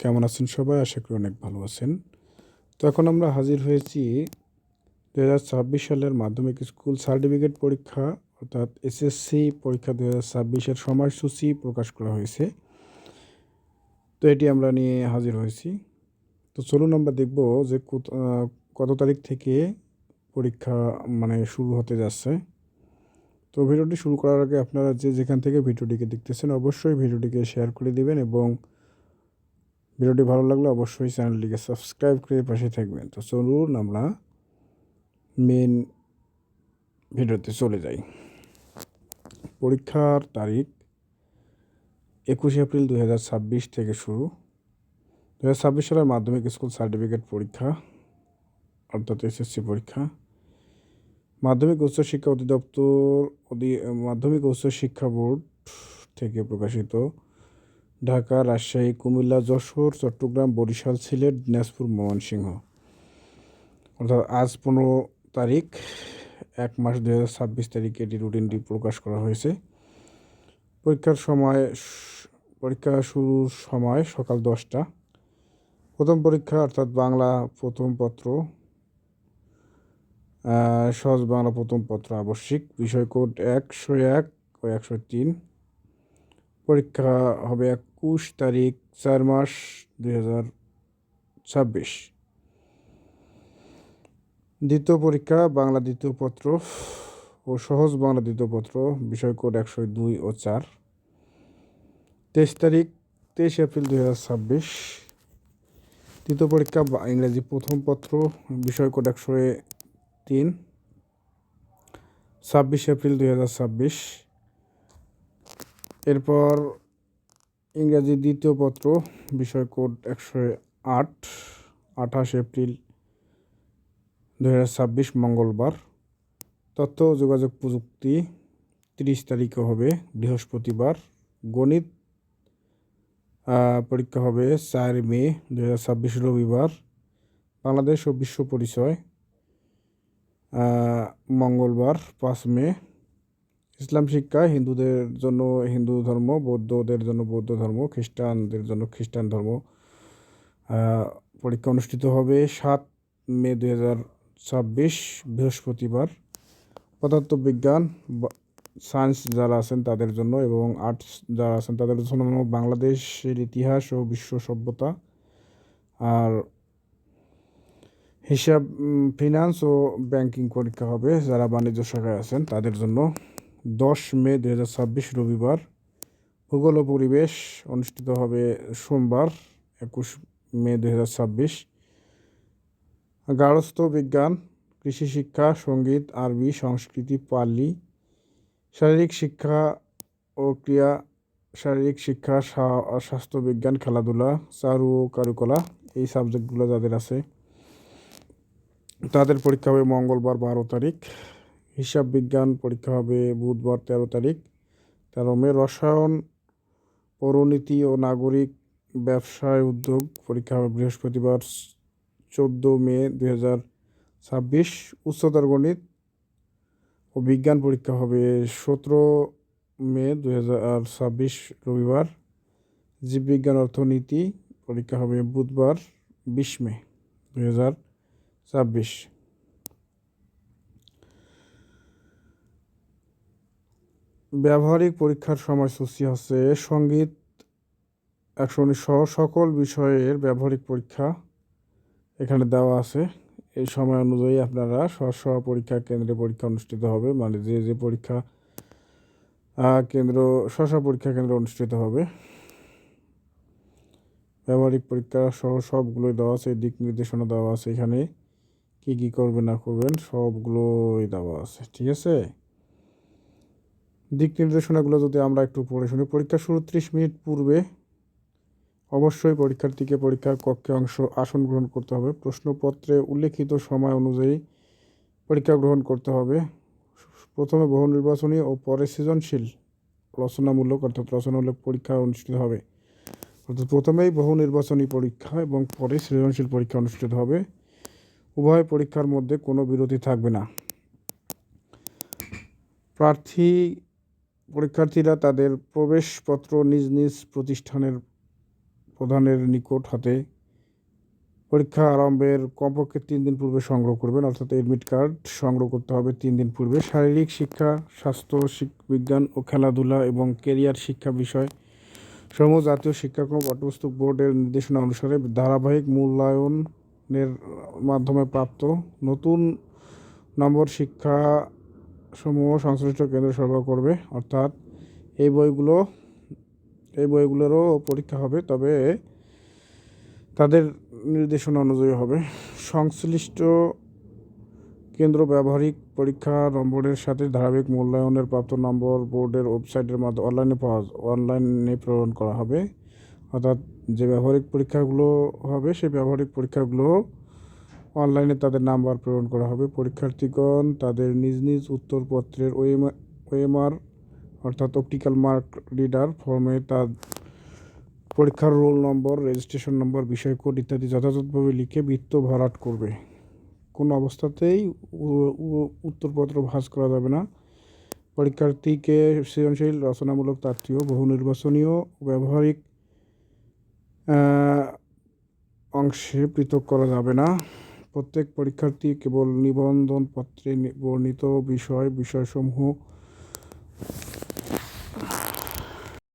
কেমন আছেন সবাই? আশা করি অনেক ভালো আছেন। তো এখন আমরা হাজির হয়েছি দু হাজার ছাব্বিশ সালের মাধ্যমিক স্কুল সার্টিফিকেট পরীক্ষা, অর্থাৎ এসএসসি পরীক্ষা দু হাজার ছাব্বিশের সময়সূচি প্রকাশ করা হয়েছে। তো এটি আমরা নিয়ে হাজির হয়েছি। তো চলুন আমরা দেখব যে কত তারিখ থেকে পরীক্ষা মানে শুরু হতে যাচ্ছে। তো ভিডিওটি শুরু করার আগে আপনারা যে যেখান থেকে ভিডিওটিকে দেখতেছেন, অবশ্যই ভিডিওটিকে শেয়ার করে দিবেন এবং ভিডিওটি ভালো লাগলে অবশ্যই চ্যানেলটিকে সাবস্ক্রাইব করে পাশে থাকবেন। তো চলুন আমরা মেন ভিডিওতে চলে যাই। পরীক্ষার তারিখ একুশে এপ্রিল দুই হাজার ছাব্বিশ থেকে শুরু। দু হাজার ছাব্বিশ সালের মাধ্যমিক স্কুল সার্টিফিকেট পরীক্ষা, অর্থাৎ এসএসসি পরীক্ষা। মাধ্যমিক উচ্চশিক্ষা অধিদপ্তর অধি, মাধ্যমিক উচ্চশিক্ষা বোর্ড থেকে প্রকাশিত। ঢাকা, রাজশাহী, কুমিল্লা, যশোর, চট্টগ্রাম, বরিশাল, সিলেট, দিনাজপুর, ময়মনসিংহ। অর্থাৎ আজ পনেরো তারিখ, এক মাস দু হাজার ছাব্বিশ তারিখে এটি রুটিনটি প্রকাশ করা হয়েছে। পরীক্ষার সময় পরীক্ষা শুরুর সময় সকাল দশটা। প্রথম পরীক্ষা, অর্থাৎ বাংলা প্রথম পত্র সহজ বাংলা প্রথম পত্র আবশ্যিক। বিষয় কোড একশো এক ও একশো তিন। পরীক্ষা হবে একুশ তারিখ, চার মাস, দুই হাজার ছাব্বিশ। দ্বিতীয় পরীক্ষা, বাংলা দ্বিতীয় পত্র ও সহজ বাংলা দ্বিতীয় পত্র, বিষয় কোড একশো দুই ও চার। তেইশ তারিখ, তেইশ এপ্রিল দুই হাজার ছাব্বিশ। তৃতীয় পরীক্ষা ইংরেজি প্রথম পত্র, বিষয় কোড একশো তিন। ছাব্বিশ এপ্রিল দুই হাজার ছাব্বিশ। এরপর ইংরাজি দ্বিতীয় পত্র, বিষয় কোড একশো আট, আঠাশ এপ্রিল দু ছাব্বিশ, মঙ্গলবার। তথ্য যোগাযোগ প্রযুক্তি তিরিশ তারিখে হবে, বৃহস্পতিবার। গণিত পরীক্ষা হবে চার মে দু ছাব্বিশ, রবিবার। বাংলাদেশ ও বিশ্ব পরিচয় মঙ্গলবার, পাঁচ মে ইসলাম শিক্ষা, হিন্দুদের জন্য হিন্দু ধর্ম, বৌদ্ধদের জন্য বৌদ্ধ ধর্ম, খ্রিস্টানদের জন্য খ্রিস্টান ধর্ম পরীক্ষা অনুষ্ঠিত হবে সাত মে দুই হাজার ছাব্বিশ, বৃহস্পতিবার। পদার্থবিজ্ঞান সায়েন্স যারা আছেন তাদের জন্য এবং আর্টস যারা আছেন তাদের জন্য বাংলাদেশের ইতিহাস ও বিশ্ব সভ্যতা। আর হিসাব ফিনান্স ও ব্যাংকিং পরীক্ষা হবে, যারা বাণিজ্য শাখায় আছেন তাদের জন্য। দশ মে দু হাজার ছাব্বিশ রবিবার ভূগোল পরিবেশ অনুষ্ঠিত হবে সোমবার, একুশ মে দু হাজার ছাব্বিশ। গার্হস্থ্য বিজ্ঞান, কৃষি শিক্ষা, সংগীত, আরবি, সংস্কৃতি, পালি, শারীরিক শিক্ষা ও ক্রিয়া, শারীরিক শিক্ষা, সা- স্বাস্থ্যবিজ্ঞান খেলাধুলা, চারু ও কারুকলা এই সাবজেক্টগুলো যাদের আছে, তাদের পরীক্ষা হবে মঙ্গলবার বারো তারিখ। হিসাব বিজ্ঞান পরীক্ষা হবে বুধবার তেরো তারিখ। তেরো মে রসায়ন, পৌরনীতি ও নাগরিক ব্যবসায় উদ্যোগ পরীক্ষা হবে বৃহস্পতিবার চোদ্দ মে দুই হাজার ছাব্বিশ। উচ্চতর গণিত ও বিজ্ঞান পরীক্ষা হবে সতেরো মে দুই হাজার ছাব্বিশ, রবিবার। জীববিজ্ঞান অর্থনীতি পরীক্ষা হবে বুধবার বিশ মে দুই হাজার ছাব্বিশ। ব্যবহারিক পরীক্ষার সময়সূচি হচ্ছে সংগীত একশো উনিশ সহ সকল বিষয়ের ব্যবহারিক পরীক্ষা এখানে দেওয়া আছে। এই সময় অনুযায়ী আপনারা স্ব স্ব পরীক্ষা কেন্দ্রে পরীক্ষা অনুষ্ঠিত হবে মানে যে যে পরীক্ষা কেন্দ্র স্ব স্ব পরীক্ষা কেন্দ্র অনুষ্ঠিত হবে। ব্যবহারিক পরীক্ষা সহ সবগুলোই দেওয়া আছে, দিক নির্দেশনা দেওয়া আছে এখানে। কি কি করবে না করবেন সবগুলোই দেওয়া আছে, ঠিক আছে? দিক নির্দেশনাগুলো যদি আমরা একটু পড়ে শুনি, পরীক্ষা শুরু ত্রিশ মিনিট পূর্বে অবশ্যই পরীক্ষার্থীকে পরীক্ষার কক্ষে অংশ আসন গ্রহণ করতে হবে। প্রশ্নপত্রে উল্লেখিত সময় অনুযায়ী পরীক্ষা গ্রহণ করতে হবে। প্রথমে বহু নির্বাচনী ও পরে সৃজনশীল রচনামূলক অর্থাৎ রচনামূলক পরীক্ষা অনুষ্ঠিত হবে। অর্থাৎ প্রথমেই বহু নির্বাচনী পরীক্ষা এবং পরে সৃজনশীল পরীক্ষা অনুষ্ঠিত হবে। উভয় পরীক্ষার মধ্যে কোনো বিরতি থাকবে না। প্রার্থী পরীক্ষার্থীরা তাদের প্রবেশপত্র নিজ নিজ প্রতিষ্ঠানের প্রধানের নিকট হাতে পরীক্ষা আরম্ভের কমপক্ষে তিন দিন পূর্বে সংগ্রহ করবেন, অর্থাৎ এডমিট কার্ড সংগ্রহ করতে হবে তিন দিন পূর্বে। শারীরিক শিক্ষা, স্বাস্থ্য বিজ্ঞান ও খেলাধুলা এবং কেরিয়ার শিক্ষা বিষয় সমূহ জাতীয় শিক্ষাক্রম পাঠ্যপুস্তক বোর্ডের নির্দেশনা অনুসারে ধারাবাহিক মূল্যায়নের মাধ্যমে প্রাপ্ত নতুন নম্বর শিক্ষা সমূহ সংশ্লিষ্ট কেন্দ্র সরবরাহ করবে, অর্থাৎ এই বইগুলো, এই বইগুলোরও পরীক্ষা হবে, তবে তাদের নির্দেশনা অনুযায়ী হবে। সংশ্লিষ্ট কেন্দ্র ব্যবহারিক পরীক্ষা নম্বরের সাথে ধারাবাহিক মূল্যায়নের প্রাপ্ত নম্বর বোর্ডের ওয়েবসাইটের মাধ্যমে অনলাইনে পাওয়া, অনলাইনে প্রেরণ করা হবে। অর্থাৎ যে ব্যবহারিক পরীক্ষাগুলো হবে, সেই ব্যবহারিক পরীক্ষাগুলো অনলাইনে তাদের নাম্বার প্রেরণ করা হবে। পরীক্ষার্থীগণ তাদের নিজ নিজ উত্তরপত্রের ওএমআর অর্থাৎ অপটিক্যাল মার্ক রিডার ফর্মে তার পরীক্ষার রোল নম্বর রেজিস্ট্রেশন নম্বর বিষয় কোড ইত্যাদি যথাযথভাবে লিখে বৃত্ত ভরাট করবে। কোনো অবস্থাতেই উত্তরপত্র ভাঁজ করা যাবে না। পরীক্ষার্থীকে সৃজনশীল, রচনামূলক, তাত্ত্বীয় বহু নির্বাচনীয় ব্যবহারিক অংশে পৃথক করা যাবে না। প্রত্যেক পরীক্ষার্থী কেবল নিবন্ধনপত্রে বর্ণিত বিষয় বিষয়সমূহ